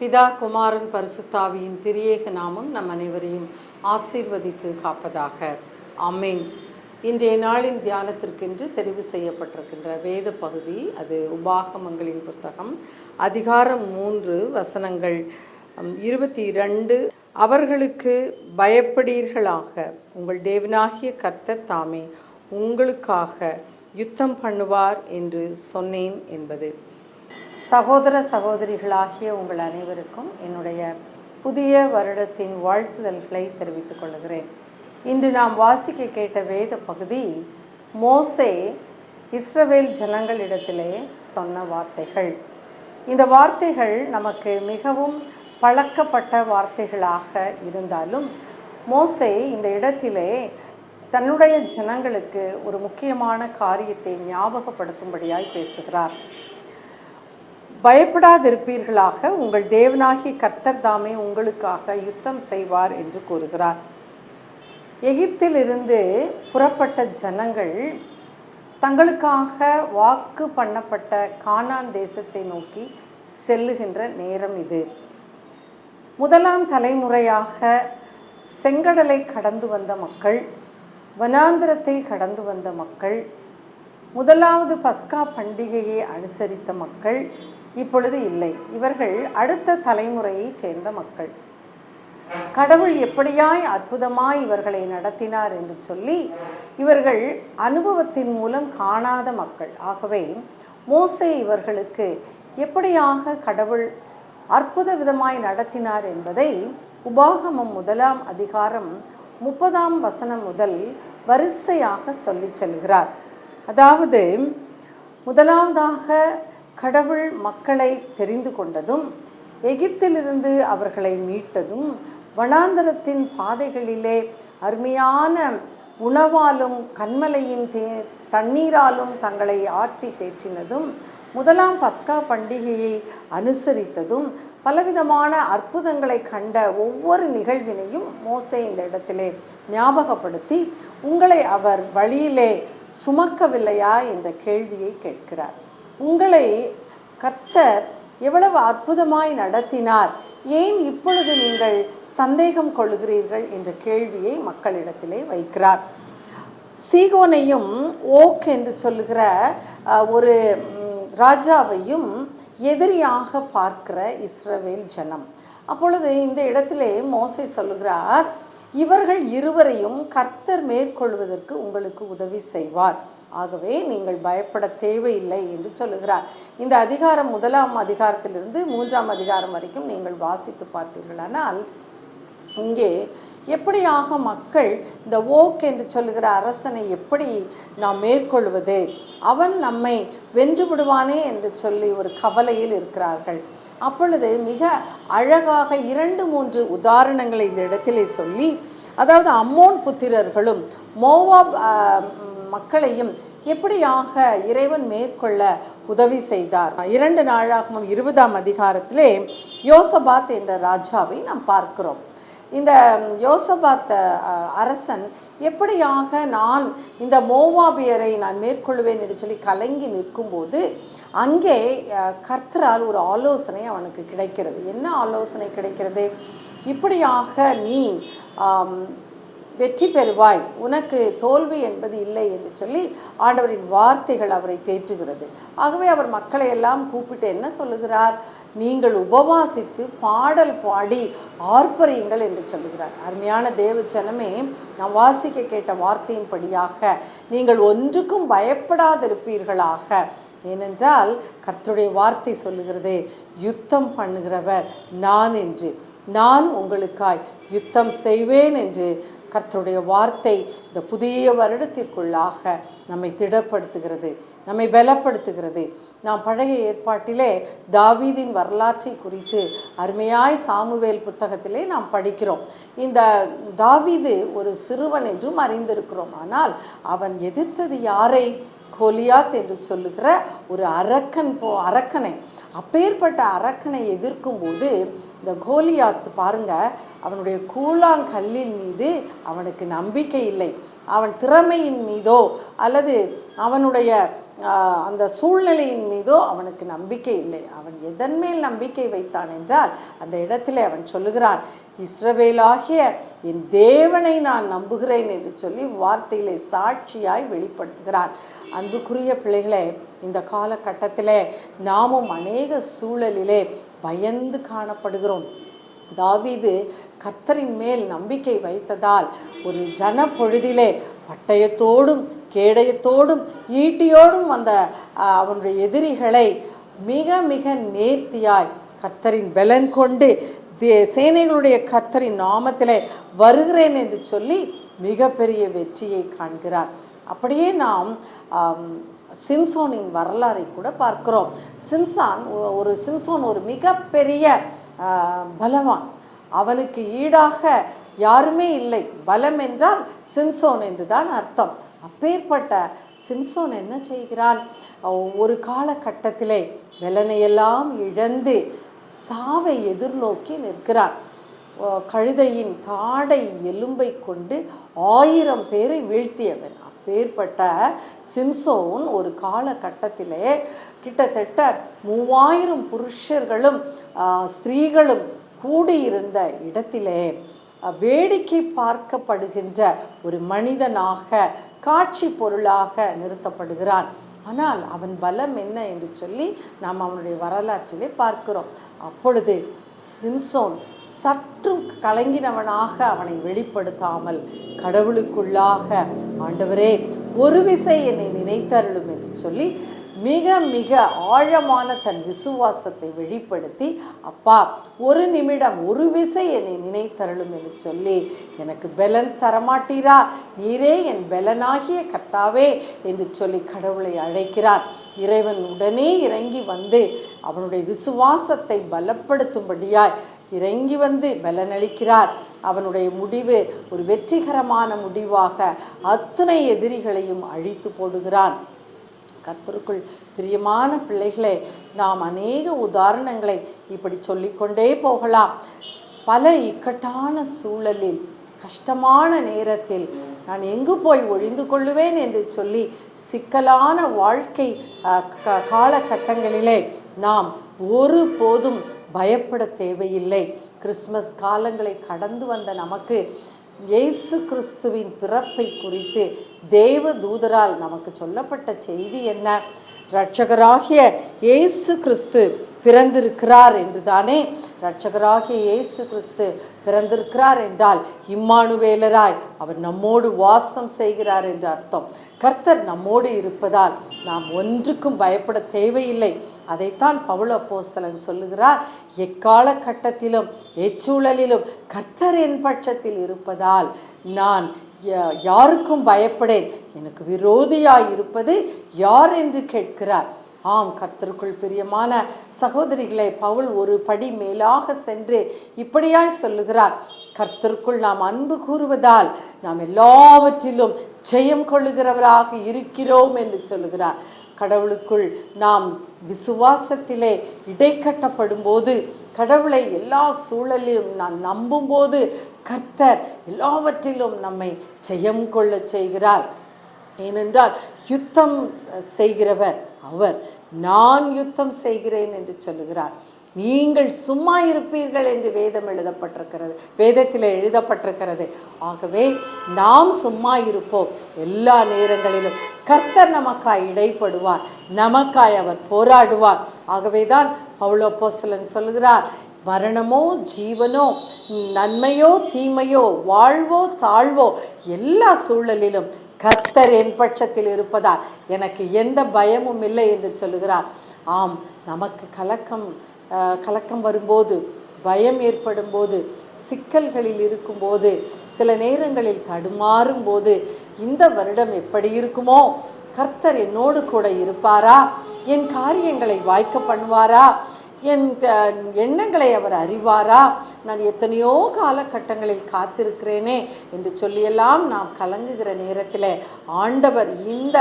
பிதா குமாரன் பரிசுத்தாவியின் திரியேக நாமம் நம் அனைவரையும் ஆசீர்வதித்து காப்பதாக. அமேன் இன்றைய நாளின் தியானத்திற்கென்று தெரிவு செய்யப்பட்டிருக்கின்ற வேத பகுதி அது உபாகமங்களின் புத்தகம் அதிகாரம் மூன்று வசனங்கள் இருபத்தி இரண்டு. அவர்களுக்கு பயப்படீர்களாக. உங்கள் தேவனாகிய கர்த்தர் தாமே உங்களுக்காக யுத்தம் பண்ணுவார் என்று சொன்னேன் என்பது. சகோதர சகோதரிகளாகிய உங்கள் அனைவருக்கும் என்னுடைய புதிய வருடத்தின் வாழ்த்துதல்களை தெரிவித்துக் கொள்கிறேன். இன்று நாம் வாசிக்க கேட்ட வேத பகுதி மோசே இஸ்ரவேல் ஜனங்களிடத்திலே சொன்ன வார்த்தைகள். இந்த வார்த்தைகள் நமக்கு மிகவும் பழக்கப்பட்ட வார்த்தைகளாக இருந்தாலும் மோசே இந்த இடத்திலே தன்னுடைய ஜனங்களுக்கு ஒரு முக்கியமான காரியத்தை ஞாபகப்படுத்தும்படியாய் பேசுகிறார். பயப்படாதிருப்பீர்களாக உங்கள் தேவனாகிய கர்த்தர் தாமே உங்களுக்காக யுத்தம் செய்வார் என்று கூறுகிறார். எகிப்திலிருந்து புறப்பட்ட ஜனங்கள் தங்களுக்காக வாக்கு பண்ணப்பட்ட கானான் தேசத்தை நோக்கி செல்லுகின்ற நேரம் இது. முதலாம் தலைமுறையாக செங்கடலை கடந்து வந்த மக்கள் வனாந்திரத்தை கடந்து வந்த மக்கள் முதலாவது பஸ்கா பண்டிகையை அனுசரித்த மக்கள் இப்பொழுது இல்லை. இவர்கள் அடுத்த தலைமுறையைச் சேர்ந்த மக்கள். கடவுள் எப்படியாய் அற்புதமாய் இவர்களை நடத்தினார் என்று சொல்லி இவர்கள் அனுபவத்தின் மூலம் காணாத மக்கள். ஆகவே மோசே இவர்களுக்கு எப்படியாக கடவுள் அற்புத விதமாய் நடத்தினார் என்பதை உபாகமம் முதலாம் அதிகாரம் முப்பதாம் வசனம் முதல் வரிசையாக சொல்லிச் செல்கிறார். அதாவது முதலாவதாக கடவுள் மக்களை தெரிந்து கொண்டதும் எகிப்திலிருந்து அவர்களை மீட்டதும் வனாந்தரத்தின் பாதைகளிலே அருமையான உணவாலும் கண்மலையின் தே தண்ணீராலும் தங்களை ஆற்றி தேற்றினதும் முதலாம் பஸ்கா பண்டிகையை அனுசரித்ததும் பலவிதமான அற்புதங்களை கண்ட ஒவ்வொரு நிகழ்வினையும் மோசே இந்த இடத்திலே ஞாபகப்படுத்தி உங்களை அவர் வழியிலே சுமக்கவில்லையா என்ற கேள்வியை கேட்கிறார். உங்களை கர்த்தர் எவ்வளவு அற்புதமாய் நடத்தினார். ஏன் இப்பொழுது நீங்கள் சந்தேகம் கொள்கிறீர்கள் என்ற கேள்வியை மக்களிடத்திலே வைக்கிறார். சீகோனையும் ஓக் என்று சொல்லுகிற ஒரு ராஜாவையும் எதிரியாக பார்க்கிற இஸ்ரவேல் ஜனம். அப்பொழுது இந்த இடத்திலே மோசை சொல்லுகிறார் இவர்கள் இருவரையும் கர்த்தர் மேற்கொள்வதற்கு உங்களுக்கு உதவி செய்வார். ஆகவே நீங்கள் பயப்பட தேவையில்லை என்று சொல்லுகிறார். இந்த அதிகாரம் முதலாம் அதிகாரத்திலிருந்து மூன்றாம் அதிகாரம் வரைக்கும் நீங்கள் வாசித்து பார்த்தீர்களானால் இங்கே எப்படியாக மக்கள் இந்த ஓக் என்று சொல்லுகிற அரசனை எப்படி நாம் மேற்கொள்வது? அவன் நம்மை வென்று விடுவானே என்று சொல்லி ஒரு கவலையில் இருக்கிறார்கள். அப்பொழுது மிக அழகாக இரண்டு மூன்று உதாரணங்களை இந்த இடத்திலே சொல்லி அதாவது அம்மோன் புத்திரர்களும் மோவாப் மக்களையும் எப்படியாக இறைவன் மேற்கொள்ள உதவி செய்தார்? இரண்டு நாளாகவும் இருபதாம் அதிகாரத்திலே யோசபாத் என்ற ராஜாவை நாம் பார்க்கிறோம். இந்த யோசபாத் அரசன் எப்படியாக நான் இந்த மோவாபியரை நான் மேற்கொள்வேன் என்று சொல்லி கலங்கி நிற்கும்போது அங்கே கர்த்தரால் ஒரு ஆலோசனை அவனுக்கு கிடைக்கிறது. என்ன ஆலோசனை கிடைக்கிறது? இப்படியாக நீ வெற்றி பெறுவாய். உனக்கு தோல்வி என்பது இல்லை என்று சொல்லி ஆண்டவரின் வார்த்தைகள் அவரை தேற்றுகிறது. ஆகவே அவர் மக்களை எல்லாம் கூப்பிட்டு என்ன சொல்லுகிறார்? நீங்கள் உபவாசித்து பாடல் பாடி ஆர்ப்பரியுங்கள் என்று சொல்லுகிறார். அருமையான தேவச்சனமே நான் நாம் வாசிக்க கேட்ட வார்த்தையின்படியாக நீங்கள் ஒன்றுக்கும் பயப்படாதிருப்பீர்களாக. ஏனென்றால் கர்த்தருடைய வார்த்தை சொல்லுகிறதே யுத்தம் பண்ணுகிறவர் நான் என்று. நான் உங்களுக்காய் யுத்தம் செய்வேன் என்று. கர்த்தருடைய வார்த்தை இந்த புதிய வருடத்திற்குள்ளாக நம்மை திடப்படுத்துகிறது நம்மை பலப்படுத்துகிறது. நாம் பழைய ஏற்பாட்டிலே தாவீதின் வரலாற்றை குறித்து அருமையாய் சாமுவேல் புத்தகத்திலே நாம் படிக்கிறோம். இந்த தாவீது ஒரு சிறுவன் என்றும் அறிந்திருக்கிறோம். ஆனால் அவன் எதிர்த்தது யாரை? கோலியாத் என்று சொல்லுகிற ஒரு அரக்கன் போ அரக்கனை. அப்பேற்பட்ட அரக்கனை எதிர்க்கும் போது இந்த கோலியாத் பாருங்க அவனுடைய கூழாங்கல்லின் மீது அவனுக்கு நம்பிக்கை இல்லை. அவன் திறமையின் மீதோ அல்லது அவனுடைய ஆஹ், அந்த சூழ்நிலையின் மீதோ அவனுக்கு நம்பிக்கை இல்லை. அவன் எதன் மேல் நம்பிக்கை வைத்தான் என்றால் அந்த இடத்திலே அவன் சொல்லுகிறான் இஸ்ரவேலாகிய என் தேவனை நான் நம்புகிறேன் என்று சொல்லி வார்த்தையிலே சாட்சியாய் வெளிப்படுத்துகிறான். அன்புக்குரிய பிள்ளைகளே இந்த காலகட்டத்திலே நாமும் அநேக சூழலிலே பயந்து காணப்படுகிறோம். தாவீது கர்த்தரின் மேல் நம்பிக்கை வைத்ததால் ஒரு ஜன பொழுதிலே பட்டயத்தோடும் கேடயத்தோடும் ஈட்டியோடும் வந்த அவனுடைய எதிரிகளை மிக மிக நேர்த்தியாய் கர்த்தரின் பலன் கொண்டு தே- சேனைகளுடைய கர்த்தரின் நாமத்திலே வருகிறேன் என்று சொல்லி மிகப்பெரிய வெற்றியை காண்கிறார். அப்படியே நாம் சிம்சோனின் வரலாறை கூட பார்க்கிறோம். சிம்சான் ஒரு சிம்சோன் ஒரு மிகப்பெரிய பலவான். அவனுக்கு ஈடாக யாருமே இல்லை. பலம் என்றால் சிம்சோன் என்றுதான் அர்த்தம். அப்பேற்பட்ட சிம்சோன் என்ன செய்கிறான்? ஒரு காலகட்டத்திலே வெலனையெல்லாம் இழந்து சாவை எதிர்நோக்கி நிற்கிறான். கழுதையின் தாடை எலும்பை கொண்டு ஆயிரம் பேரை வீழ்த்தியவன். அப்பேற்பட்ட சிம்சோன் ஒரு காலகட்டத்திலே கிட்டத்தட்ட மூவாயிரம் புருஷர்களும் ஆஹ், ஸ்திரீகளும் கூடியிருந்த இடத்திலே வேடிக்கை பார்க்கப்படுகின்ற ஒரு மனிதனாக காட்சி பொருளாக நிறுத்தப்படுகிறான். ஆனால் அவன் பலம் என்ன என்று சொல்லி நாம் அவனுடைய வரலாற்றிலே பார்க்கிறோம். அப்பொழுது சிம்சோன் சற்றும் கலங்கினவனாக அவனை வெளிப்படுத்தாமல் கடவுளுக்குள்ளாக ஆண்டவரே ஒரு விசை என்னை நினைத்தருளும் என்று சொல்லி மிக மிக ஆழமான தன் விசுவாசத்தை வெளிப்படுத்தி அப்பா ஒரு நிமிடம் ஒரு விசை என்னை நினைத்தருளும் என்று சொல்லி எனக்கு பலன் தரமாட்டீரா? நீரே என் பலனாகிய கத்தாவே என்று சொல்லி கடவுளை அழைக்கிறார். இறைவன் உடனே இறங்கி வந்து அவனுடைய விசுவாசத்தை பலப்படுத்தும்படியாய் இறங்கி வந்து பலனளிக்கிறார். அவனுடைய முடிவு ஒரு வெற்றிகரமான முடிவாக அத்தனை எதிரிகளையும் அழித்து போடுகிறான். கத்தருக்குள் பிரியமான பிள்ளைகளே நாம் அநேக உதாரணங்களை இப்படி சொல்லிக்கொண்டே போகலாம். பல இக்கட்டான சூழலில் கஷ்டமான நேரத்தில் நான் எங்கு போய் ஒழிந்து கொள்ளுவேன் என்று சொல்லி சிக்கலான வாழ்க்கை அஹ், க- காலகட்டங்களிலே நாம் ஒரு போதும் பயப்பட தேவையில்லை. கிறிஸ்மஸ் காலங்களை கடந்து வந்த நமக்கு இயேசு கிறிஸ்துவின் பிறப்பை குறித்து தேவ தூதரால் நமக்கு சொல்லப்பட்ட செய்தி என்ன? இரட்சகராகிய இயேசு கிறிஸ்து பிறந்திருக்கிறார் என்று தானே இரட்சகராகிய இயேசு கிறிஸ்து பிறந்திருக்கிறார் என்றால் இம்மானுவேலராய் அவர் நம்மோடு வாசம் செய்கிறார் என்று அர்த்தம். கர்த்தர் நம்மோடு இருப்பதால் நாம் ஒன்றுக்கும் பயப்பட தேவையில்லை. அதைத்தான் பவுல் அப்போஸ்தலன் சொல்லுகிறார். எக்கால கட்டத்திலும் எச்சூழலிலும் கர்த்தர் என் பட்சத்தில் இருப்பதால் நான் யாருக்கும் பயப்படேன். எனக்கு விரோதியாய் இருப்பது யார் என்று கேட்கிறார். ஆம் கர்த்தருக்குள் பிரியமான சகோதரிகளை பவுல் ஒரு படி மேலாக சென்று இப்படியாய் சொல்லுகிறார். கர்த்தருக்குள் நாம் அன்பு கூறுவதால் நாம் எல்லாவற்றிலும் ஜெயம் கொள்ளுகிறவராக இருக்கிறோம் என்று சொல்லுகிறார். கடவுளுக்குள் நாம் விசுவாசத்திலே இடைக்கட்டப்படும் போது கடவுளை எல்லா சூழலிலும் நான் நம்பும்போது கர்த்தர் எல்லாவற்றிலும் நம்மை ஜெயம் கொள்ளச் செய்கிறார். ஏனென்றால் யுத்தம் செய்கிறவர் அவர் நான் யுத்தம் செய்கிறேன் என்று சொல்லுகிறார். நீங்கள் சும்மா இருப்பீர்கள் என்று வேதம் எழுதப்பட்டிருக்கிறது. வேதத்தில் எழுதப்பட்டிருக்கிறது. ஆகவே நாம் சும்மா இருப்போம். எல்லா நேரங்களிலும் கர்த்தர் நமக்காய் இடைப்படுவார். நமக்காய் அவர் போராடுவார். ஆகவே தான் பவுலோப்போஸ்தலன் சொல்கிறார் மரணமோ ஜீவனோ நன்மையோ தீமையோ வாழ்வோ தாழ்வோ எல்லா சூழலிலும் கர்த்தர் என் பட்சத்தில் இருப்பதால் எனக்கு எந்த பயமும் இல்லை என்று சொல்லுகிறார். ஆம் நமக்கு கலக்கம் கலக்கம் வரும்போது பயம் ஏற்படும் போது சிக்கல்களில் இருக்கும்போது சில நேரங்களில் தடுமாறும் போது இந்த வருடம் எப்படி இருக்குமோ கர்த்தர் என்னோடு கூட இருப்பாரா? என் காரியங்களை வாய்க்க பண்ணுவாரா? என் எண்ணங்களை அவர் அறிவாரா? நான் எத்தனையோ காலகட்டங்களில் காத்திருக்கிறேனே என்று சொல்லியெல்லாம் நாம் கலங்குகிற நேரத்தில் ஆண்டவர் இந்த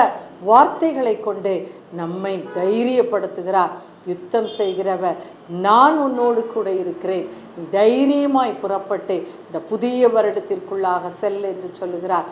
வார்த்தைகளை கொண்டு நம்மை தைரியப்படுத்துகிறார். யுத்தம் செய்கிறவர். நான் உன்னோடு கூட இருக்கிறேன். நீ தைரியமாய் புறப்பட்டு இந்த புதிய வருடத்திற்குள்ளாக செல் என்று சொல்லுகிறார்.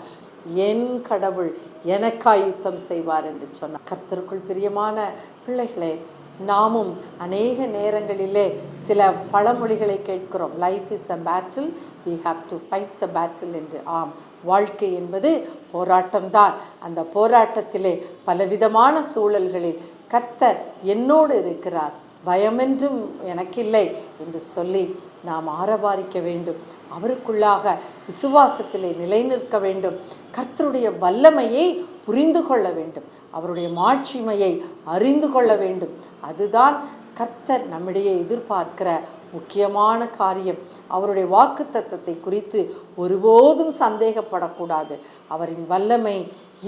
என் கடவுள் எனக்காய் யுத்தம் செய்வார் என்று சொன்னார். கர்த்தருக்குள் பிரியமான பிள்ளைகளே நாமும் அநேக நேரங்களிலே சில பழமொழிகளை கேட்கிறோம். Life is a battle we have to fight the battle என்று. ஆம் வாழ்க்கை என்பது போராட்டம்தான். அந்த போராட்டத்திலே பலவிதமான சூழல்களில் கத்தர் என்னோடு இருக்கிறார். பயமென்றும் எனக்கில்லை என்று சொல்லி நாம் ஆரவாரிக்க வேண்டும். அவருக்குள்ளாக விசுவாசத்திலே நிலைநிற்க வேண்டும். கர்த்தருடைய வல்லமையை புரிந்து கொள்ள வேண்டும். அவருடைய மாட்சிமையை அறிந்து கொள்ள வேண்டும். அதுதான் கர்த்தர் நம்மிடையே எதிர்பார்க்கிற முக்கியமான காரியம். அவருடைய வாக்கு தத்தத்தை குறித்து ஒருபோதும் சந்தேகப்படக்கூடாது. அவரின் வல்லமை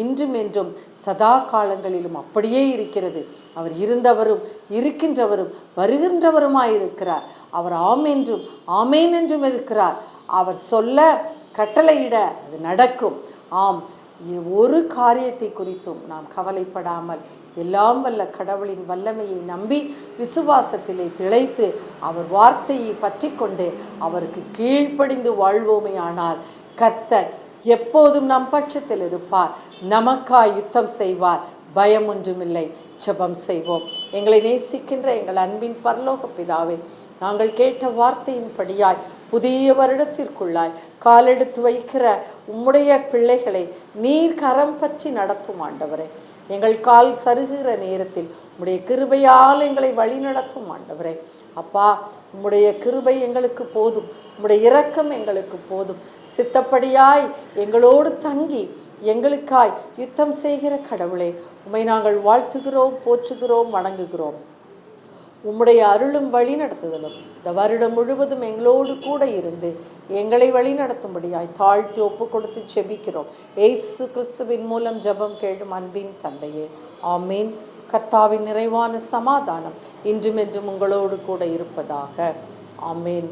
இன்றும் என்றும் சதா காலங்களிலும் அப்படியே இருக்கிறது. அவர் இருந்தவரும் இருக்கின்றவரும் வருகின்றவருமாயிருக்கிறார். அவர் ஆம் என்றும் ஆமேன் என்றும் இருக்கிறார். அவர் சொல்ல கட்டளையிட அது நடக்கும். ஆம் ஒரு காரியத்தை குறித்தும் நாம் கவலைப்படாமல் எல்லாம் வல்ல கடவுளின் வல்லமையை நம்பி விசுவாசத்திலே திளைத்து அவர் வார்த்தையை பற்றி கொண்டு அவருக்கு கீழ்ப்படிந்து வாழ்வோமே ஆனால் கர்த்தர் எப்போதும் நம் பட்சத்தில் இருப்பார். நமக்காய் யுத்தம் செய்வார். பயம் ஒன்றுமில்லை. ஜபம் செய்வோம். எங்களை நேசிக்கின்ற எங்கள் அன்பின் பரலோக பிதாவே நாங்கள் கேட்ட வார்த்தையின்படியாய் புதிய வருடத்திற்குள்ளாய் காலெடுத்து வைக்கிற உம்முடைய பிள்ளைகளை நீர் கரம் பற்றி நடத்தும் ஆண்டவரே. எங்கள் கால் சருகிற நேரத்தில் உம்முடைய கிருபையால் எங்களை வழிநடத்தும் ஆண்டவரே. அப்பா உம்முடைய கிருபை எங்களுக்கு போதும். உம்முடைய இரக்கம் எங்களுக்கு போதும். சித்தப்படியாய் எங்களோடு தங்கி எங்களுக்காய் யுத்தம் செய்கிற கடவுளே உம்மை நாங்கள் வாழ்த்துகிறோம் போற்றுகிறோம் வணங்குகிறோம். உம்முடைய அருளும் வழி நடத்துதலும். இந்த வருடம் முழுவதும் எங்களோடு கூட இருந்து எங்களை வழி நடத்தும்படியாய் தாழ்த்தி ஒப்பு கொடுத்து செபிக்கிறோம். ஏசு கிறிஸ்துவின் மூலம் ஜெபம் கேடும் அன்பின் தந்தையே. ஆமீன். கர்த்தாவின் நிறைவான சமாதானம் இன்றும் என்றும் உங்களோடு கூட இருப்பதாக. ஆமீன்.